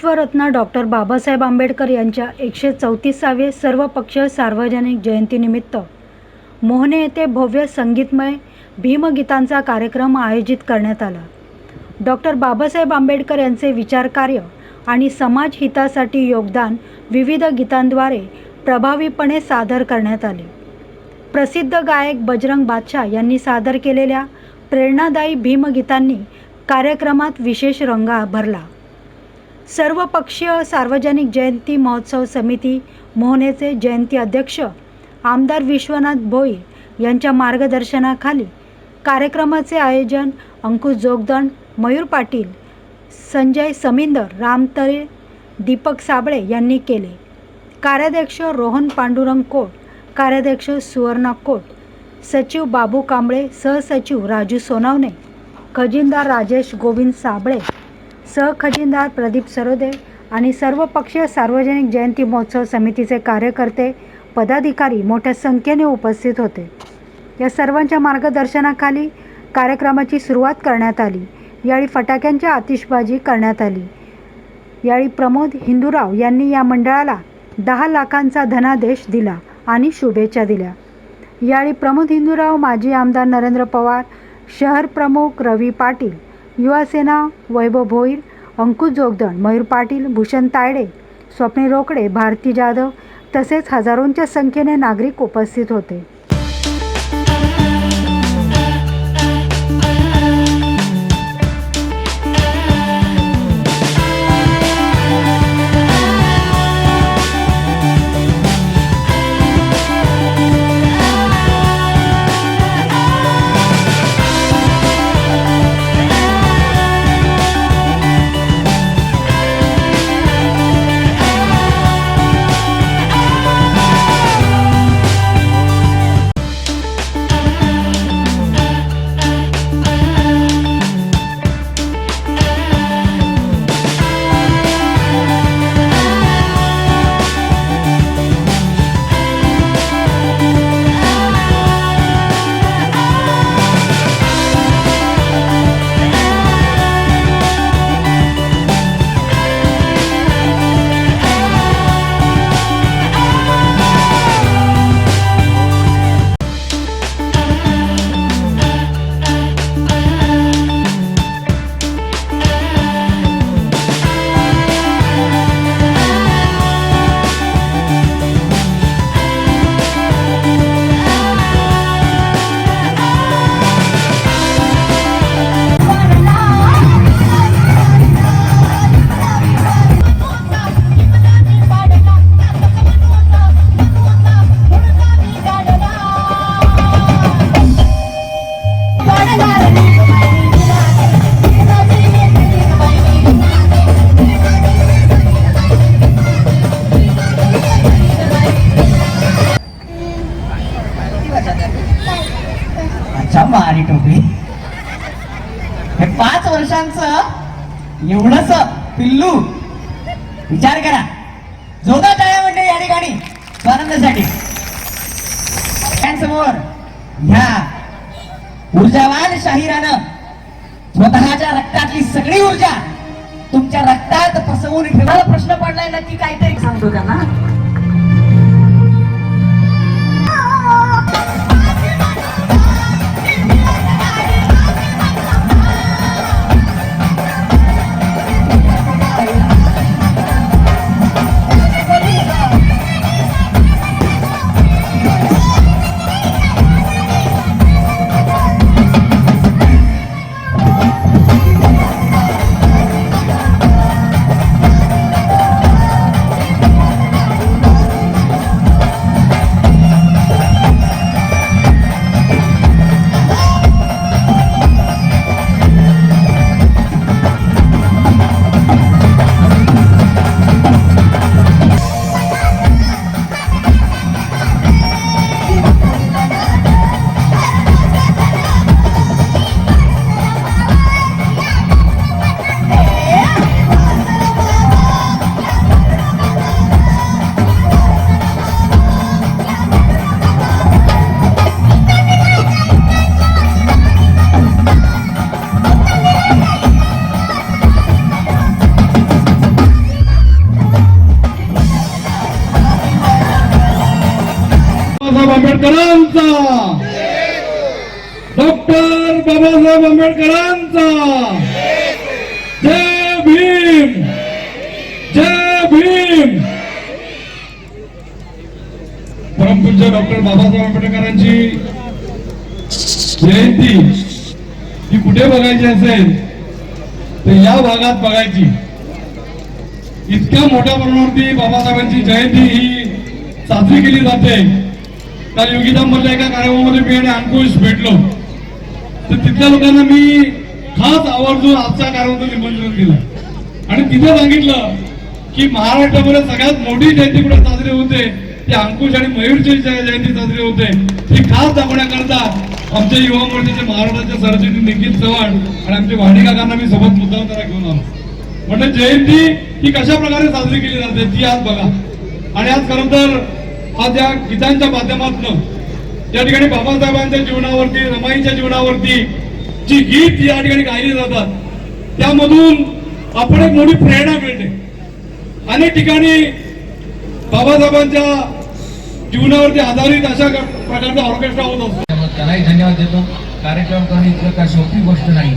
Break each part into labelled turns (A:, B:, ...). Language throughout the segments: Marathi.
A: विश्वरत्न डॉक्टर बाबासाहेब आंबेडकर यांच्या एकशे चौतीसावे सर्वपक्षीय सार्वजनिक जयंतीनिमित्त मोहने येथे भव्य संगीतमय भीमगीतांचा कार्यक्रम आयोजित करण्यात आला. डॉक्टर बाबासाहेब आंबेडकर यांचे विचारकार्य आणि समाज हितासाठी योगदान विविध गीतांद्वारे प्रभावीपणे सादर करण्यात आले. प्रसिद्ध गायक बजरंग बादशाह यांनी सादर केलेल्या प्रेरणादायी भीमगीतांनी कार्यक्रमात विशेष रंग भरला. सर्वपक्षीय सार्वजनिक जयंती महोत्सव समिती मोहनेचे जयंती अध्यक्ष आमदार विश्वनाथ भोई यांच्या मार्गदर्शनाखाली कार्यक्रमाचे आयोजन अंकुश जोगदंड मयूर पाटील संजय समिंदर रामतरे दीपक साबळे यांनी केले. कार्याध्यक्ष रोहन पांडुरंग कोट कार्याध्यक्ष सुवर्णा कोट सचिव बाबू कांबळे सहसचिव राजू सोनवणे खजिनदार राजेश गोविंद साबळे सहखजिनदार प्रदीप सरोदे आणि सर्वपक्षीय सार्वजनिक जयंती महोत्सव समितीचे कार्यकर्ते पदाधिकारी मोठ्या संख्येने उपस्थित होते. या सर्वांच्या मार्गदर्शनाखाली कार्यक्रमाची सुरुवात करण्यात आली. यावेळी फटाक्यांची आतिषबाजी करण्यात आली. यावेळी प्रमोद हिंदूराव यांनी या मंडळाला दहा लाखांचा धनादेश दिला आणि शुभेच्छा दिल्या. यावेळी प्रमोद हिंदूराव माजी आमदार नरेंद्र पवार शहर प्रमुख रवी पाटील युवासेना वैभव भोईर अंकुश जोगदण मयूर पाटील भूषण तायडे स्वप्नी रोकडे भारती जाधव तसेच हजारोंच्या संख्येने नागरिक उपस्थित होते.
B: हे पाच वर्षांचं एवढस पिल्लू. विचार करा. जोदा टाळ्या म्हणजे या ठिकाणी स्वानंदासाठी. समोर ह्या ऊर्जावान शाहिरानं स्वतःच्या रक्तातली सगळी ऊर्जा तुमच्या रक्तात फसवून ठेवायला प्रश्न पडलाय नक्की काहीतरी सांगतो त्यांना.
C: आंबेडकरांचा डॉक्टर बाबासाहेब आंबेडकरांचा. जय भीम. जय भीम. परमपूज्य डॉक्टर बाबासाहेब आंबेडकरांची जयंती ही कुठे बघायची असेल तर या भागात बघायची. इतक्या मोठ्या प्रमाणावरती बाबासाहेबांची जयंती ही साजरी केली जाते. काल योगितांमधल्या एका कार्यक्रमामध्ये मी आणि अंकुश भेटलो. तर तिथल्या लोकांना मी खास आवर्जून आजच्या कार्यक्रमाचं निमंत्रण दिलं. आणि तिथे सांगितलं की महाराष्ट्रामध्ये सगळ्यात मोठी जयंती कुठे साजरी होते ती अंकुश आणि मयूरची जयंती साजरी होते. ती खास दाखवण्याकरता आमच्या युवा मोर्चाचे महाराष्ट्राचे सरचिटणीस निखिल चव्हाण आणि आमचे वाणी काकांना मी सोबत मुद्दा त्याला घेऊन आलो. म्हणजे जयंती ही कशा प्रकारे साजरी केली जाते ती आज बघा. आणि आज खरं तर आज या गीतांच्या माध्यमातून या ठिकाणी बाबासाहेबांच्या जीवनावरती रमाईच्या जीवनावरती जी गीत या ठिकाणी गायली जातात त्यामधून आपण एक मोठी प्रेरणा मिळते. अनेक ठिकाणी बाबासाहेबांच्या जीवनावरती आधारित अशा प्रकारचा ऑर्केस्ट्रा होत असतो.
D: त्यामुळे त्यालाही धन्यवाद देतो. कार्यक्रम करणे इतकं काय सोपी गोष्ट नाही.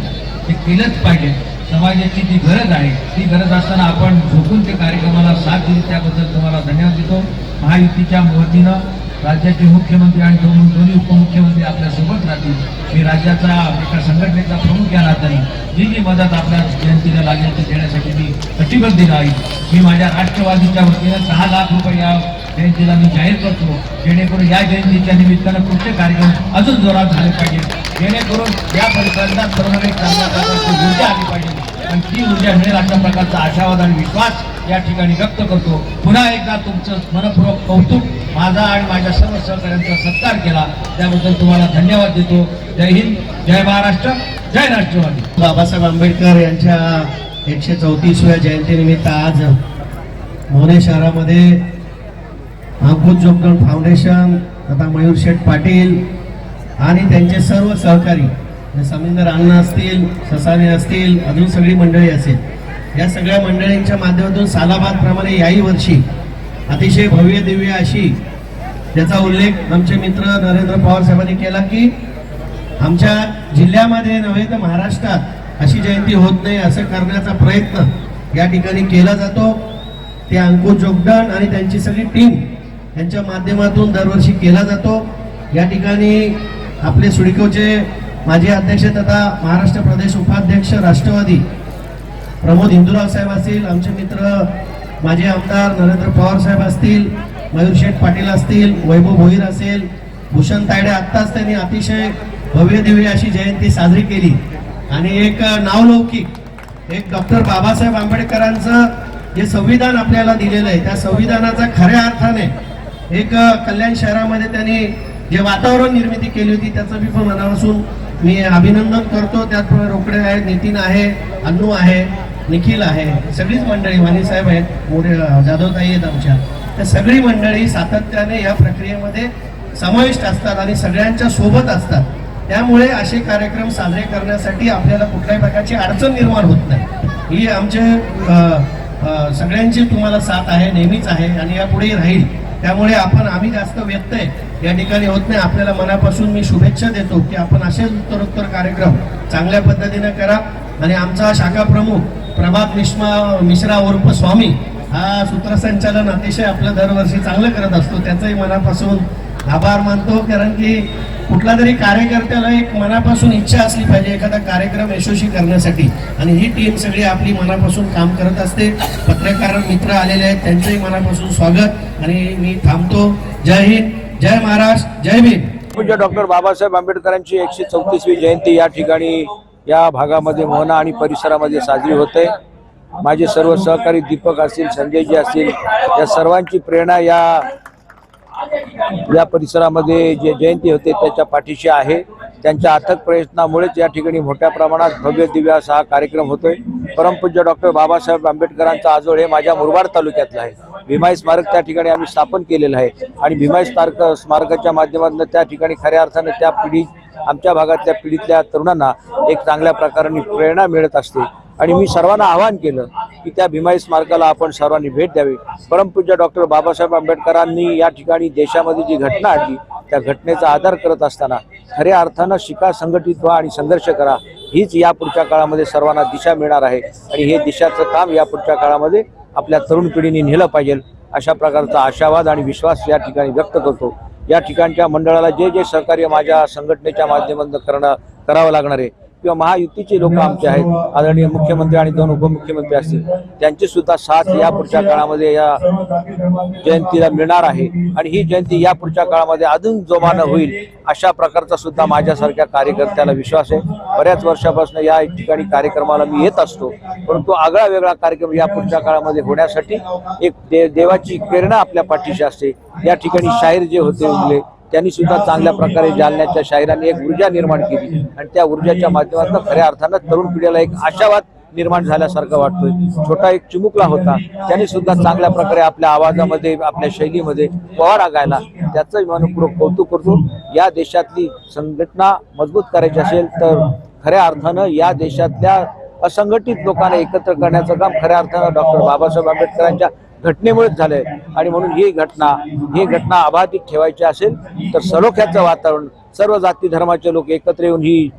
D: ते केलंच पाहिजे. समाजाची जी गरज आहे ती गरज असताना आपण झोपून ते कार्यक्रमाला साथ दिली त्याबद्दल तुम्हाला धन्यवाद देतो. महायुतीच्या वतीनं राज्याचे मुख्यमंत्री आणि दोन दोन्ही उपमुख्यमंत्री आपल्यासोबत राहतील. मी राज्याचा एका संघटनेचा प्रमुख या नात्याने जी जी मदत आपल्या जयंतीला लागेल ती देण्यासाठी मी कटिबद्ध राहील मी माझ्या राष्ट्रवादीच्या वतीनं सहा लाख रुपये या जयंतीला मी जाहीर करतो. जेणेकरून या जयंतीच्या निमित्तानं पुढचे कार्यक्रम अजून जोरात झाले पाहिजे. जेणेकरून या परिसरांना सर्वांना चांगल्या प्रकारची ऊर्जा आली पाहिजे. आणि ती ऊर्जा मिळेल अशा प्रकारचा आशावाद आणि विश्वास या ठिकाणी व्यक्त करतो. पुन्हा एकदा तुमचं मनपूर्वक कौतुक माझा आणि माझ्या सर्व सहकाऱ्यांचा सत्कार केला. त्याबद्दल तुम्हाला धन्यवाद देतो. जय हिंद जय महाराष्ट्र जय राष्ट्रवादी.
E: बाबासाहेब आंबेडकर यांच्या एकशे चौतीसव्या जयंतीनिमित्त आज मोने शहरामध्ये अंकुश जोगदंड फाउंडेशन तथा मयूर शेठ पाटील आणि त्यांचे सर्व सहकारी म्हणजे समिंदर अण्णा असतील ससाने असतील अजून सगळी मंडळी असेल. या सगळ्या मंडळींच्या माध्यमातून सालाबाद प्रमाणे याही वर्षी अतिशय भव्य दिव्य अशी त्याचा उल्लेख आमचे मित्र नरेंद्र पवार साहेबांनी केला की आमच्या जिल्ह्यामध्ये नव्हे तर महाराष्ट्रात अशी जयंती होत नाही असं करण्याचा प्रयत्न या ठिकाणी केला जातो. ते अंकुश जोगदान आणि त्यांची सगळी टीम यांच्या माध्यमातून दरवर्षी केला जातो. या ठिकाणी आपले सुडिकोचे माजी अध्यक्ष तथा महाराष्ट्र प्रदेश उपाध्यक्ष राष्ट्रवादी प्रमोद हिंदूराव साहेब असतील आमचे मित्र माजी आमदार नरेंद्र पवार साहेब असतील मयूर शेठ पाटील असतील वैभव भोईर असेल भूषण तायडे आत्ताच त्यांनी अतिशय भव्य दिव्य अशी जयंती साजरी केली. आणि एक नावलौकिक एक डॉक्टर बाबासाहेब आंबेडकरांचं जे संविधान आपल्याला दिलेलं आहे त्या संविधानाचा खऱ्या अर्थाने एक कल्याण शहरामध्ये त्यांनी जे वातावरण निर्मिती केली होती त्याचं मी पण मनापासून मी अभिनंदन करतो. त्याचप्रमाणे रोकडे आहे नितीन आहे अन्नू आहे निखिल आहे. सगळीच मंडळी वाणी साहेब आहेत मोरे जाधवताई आहेत आमच्या. त्या सगळी मंडळी सातत्याने या प्रक्रियेमध्ये समाविष्ट असतात आणि सगळ्यांच्या सोबत असतात. त्यामुळे असे कार्यक्रम साजरे करण्यासाठी आपल्याला कुठल्याही प्रकारची अडचण निर्माण होत नाही. ही आमचे सगळ्यांची तुम्हाला साथ आहे नेहमीच आहे आणि यापुढेही राहील. त्यामुळे आपण आम्ही जास्त व्यत्यय या ठिकाणी होत नाही. आपल्याला मनापासून मी शुभेच्छा देतो की आपण असेच उत्तरोत्तर कार्यक्रम चांगल्या पद्धतीने करा. आणि आमचा शाखा प्रमुख प्रभात मिश्मा मिश्रा उर्फ स्वामी हा सूत्रसंचालन अतिशय आपलं दरवर्षी चांगलं करत असतो. त्याचंही मनापासून आभार मानतो कारण की कुठला तरी कार्यकर्त्याला एक मनापासून इच्छा असली पाहिजे एखादा कार्यक्रम यशस्वी करण्यासाठी. आणि ही टीम सगळी आपली मनापासून काम करत असते. पत्रकार मित्र आलेले आहेत त्यांचंही मनापासून स्वागत. आणि मी थांबतो. जय हिंद जय महाराष्ट्र जय भीम.
F: पूज्य डॉक्टर बाबासाहेब आंबेडकरांची एकशे चौतीसवी जयंती या ठिकाणी या भागामध्ये मोहना आणि परिसरामध्ये साजरी होते. माझे सर्व सहकारी दीपक असतील संजयजी असतील या सर्वांची प्रेरणा या या परिसरामध्ये जे जयंती होते त्याच्या पाठीशी आहे. त्यांच्या अथक प्रयत्नामुळेच या ठिकाणी मोठ्या प्रमाणात भव्य दिव्य असा हा कार्यक्रम होतोय. परमपूज्य डॉक्टर बाबासाहेब आंबेडकरांचा आजोळ हे माझ्या मुरबाड तालुक्यातलं आहे. भीमाई स्मारक त्या ठिकाणी आम्ही स्थापन केलेलं आहे आणि भीमाई स्मारक स्मारकाच्या माध्यमातून त्या ठिकाणी खऱ्या अर्थाने त्या पिढी आमच्या भागातल्या पिढीतल्या तरुणांना एक चांगल्या प्रकाराने प्रेरणा मिळत असते. आणि मी सर्वांना आवाहन केलं की त्या भीमाई स्मारकाला आपण सर्वांनी भेट द्यावी. परमपूज्य डॉक्टर बाबासाहेब आंबेडकरांनी या ठिकाणी देशामध्ये जी घटना आणली त्या घटनेचा आदर करत असताना खऱ्या अर्थानं शिका संघटित व्हा आणि संघर्ष करा. हीच या पुढच्या काळामध्ये सर्वांना दिशा मिळणार आहे. आणि हे दिशाचं काम या पुढच्या काळामध्ये आपल्या तरुण पिढीने नेलं पाहिजे. अशा प्रकारचा आशावाद आणि विश्वास या ठिकाणी व्यक्त करतो. या ठिकाणच्या मंडळाला जे जे सहकार्य माझ्या संघटनेच्या माध्यमातून करणं करावं लागणार आहे किंवा महायुतीचे लोक आमचे आहेत आदरणीय मुख्यमंत्री आणि दोन उपमुख्यमंत्री असतील त्यांची सुद्धा साथ या पुढच्या काळामध्ये या जयंतीला मिळणार आहे. आणि ही जयंती या पुढच्या काळामध्ये अजून जोमानं होईल अशा प्रकारचा सुद्धा माझ्यासारख्या कार्यकर्त्याला विश्वास आहे. बऱ्याच वर्षापासून या ठिकाणी कार्यक्रमाला मी येत असतो परंतु आगळा वेगळा कार्यक्रम या पुढच्या काळामध्ये होण्यासाठी एक दे देवाची प्रेरणा आपल्या पाठीशी असते. या ठिकाणी शाहीर जे होते उरले त्यांनी सुद्धा चांगल्या प्रकारे जालन्याच्या शाहिरांनी एक ऊर्जा निर्माण केली. आणि त्या ऊर्जाच्या माध्यमातून खऱ्या अर्थानं तरुण पिढीला एक आशावाद निर्माण झाल्यासारखं वाटतोय. छोटा एक चिमुकला होता. त्याने सुद्धा चांगल्या प्रकारे आपल्या आवाजामध्ये आपल्या शैलीमध्ये पोवाडा गायला. त्याचं मनपूर्वक कौतुक करतो. या देशातली संघटना मजबूत करायची असेल तर खऱ्या अर्थानं या देशातल्या असंघटित लोकांना एकत्र करण्याचं काम खऱ्या अर्थानं डॉक्टर बाबासाहेब आंबेडकरांच्या घटनेमुळेच झालंय. आणि म्हणून ही घटना ही घटना अबाधित ठेवायची असेल तर सलोख्याचं वातावरण सर्व जाती धर्माचे लोक एकत्र येऊन ही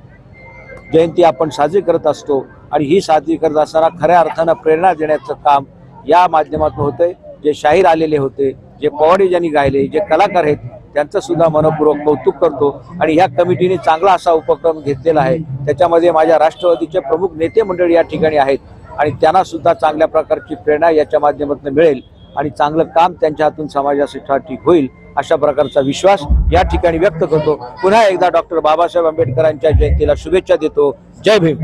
F: जयंती आपण साजरी करत असतो. आणि ही साजरी करत असताना खऱ्या अर्थानं प्रेरणा देण्याचं काम या माध्यमातून होतंय. जे शाहीर आलेले होते जे पवाडे ज्यांनी गायले जे कलाकार आहेत त्यांचं सुद्धा मनपूर्वक कौतुक करतो. आणि ह्या कमिटीने चांगला असा उपक्रम घेतलेला आहे. त्याच्यामध्ये माझ्या राष्ट्रवादीचे प्रमुख नेते मंडळी या ठिकाणी आहेत. आणि त्यांना सुद्धा चांगल्या प्रकारची प्रेरणा याच्या माध्यमातून मिळेल आणि चांगलं काम त्यांच्या हातून समाजासाठी होईल अशा प्रकारचा विश्वास या ठिकाणी व्यक्त करतो. पुन्हा एकदा डॉक्टर बाबासाहेब आंबेडकरांच्या जयंतीला शुभेच्छा देतो. जय भीम.